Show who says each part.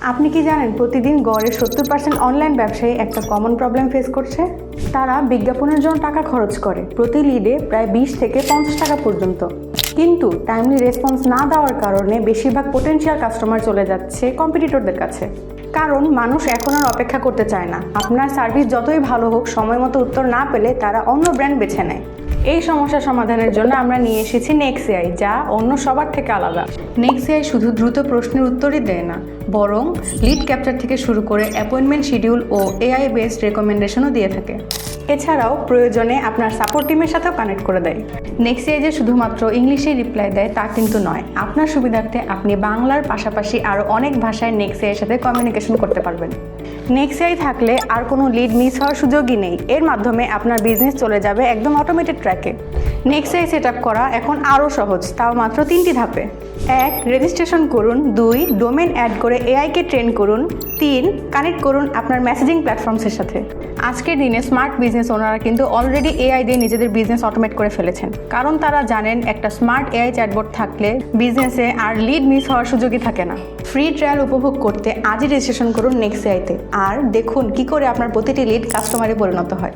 Speaker 1: আপনি কি জানেন প্রতিদিন গড়ে সত্তর পার্সেন্ট অনলাইন ব্যবসায়ী একটা কমন প্রবলেম ফেস করছে? তারা বিজ্ঞাপনের জন্য টাকা খরচ করে। প্রতি লিডে প্রায় বিশ থেকে পঞ্চাশ টাকা পর্যন্ত। কিন্তু টাইমলি রেসপন্স না দেওয়ার কারণে বেশিরভাগ পোটেনশিয়াল কাস্টমার চলে যাচ্ছে কম্পিটিটরদের কাছে। কারণ মানুষ এখন আর অপেক্ষা করতে চায় না। আপনার সার্ভিস যতই ভালো হোক, সময় মতো উত্তর না পেলে তারা অন্য ব্র্যান্ড বেছে নেয়। এই সমস্যা সমাধানের জন্য আমরা নিয়ে এসেছি নেক্সিআই যা অন্য সবার থেকে আলাদা। নেক্সিআই শুধু দ্রুত প্রশ্নের উত্তরই দেয় না বরং লিড ক্যাপচার থেকে শুরু করে অ্যাপয়েন্টমেন্ট শিডিউল ও এআই বেসড রেকমেন্ডেশনও দিয়ে থাকে। এছাড়াও প্রয়োজনে আপনার সাপোর্ট টিমের সাথেও কানেক্ট করে দেয়। নেক্সিআই যে শুধুমাত্র ইংলিশেই রিপ্লাই দেয় তা কিন্তু নয়। আপনার সুবিধার্থে আপনি বাংলার পাশাপাশি আরও অনেক ভাষায় নেক্সিআইয়ের সাথে কমিউনিকেশন করতে পারবেন। নেক্সিআই থাকলে আর কোনো লিড মিস হওয়ার সুযোগই নেই। এর মাধ্যমে আপনার বিজনেস চলে যাবে একদম অটোমেটেড ট্র্যাকে নেক্সিআই সেট আপ করা এখন আরও সহজ, তাও মাত্র তিনটি ধাপে। এক রেজিস্ট্রেশন করুন। দুই ডোমেন অ্যাড করে এআইকে ট্রেন করুন। তিন কানেক্ট করুন আপনার মেসেজিং প্ল্যাটফর্মসের সাথে। আজকের দিনে স্মার্ট বিজনেস ওনারা কিন্তু অলরেডি এআই দিয়ে নিজেদের বিজনেস অটোমেট করে ফেলেছেন। কারণ তারা জানেন, একটা স্মার্ট এআই চ্যাটবোর্ড থাকলে বিজনেসে আর লিড মিস হওয়ার সুযোগই থাকে না। ফ্রি ট্রায়াল উপভোগ করতে আজই রেজিস্ট্রেশন করুন নেক্সট এআইতে আর দেখুন কি করে আপনার প্রতিটি লিড কাস্টমারে পরিণত হয়।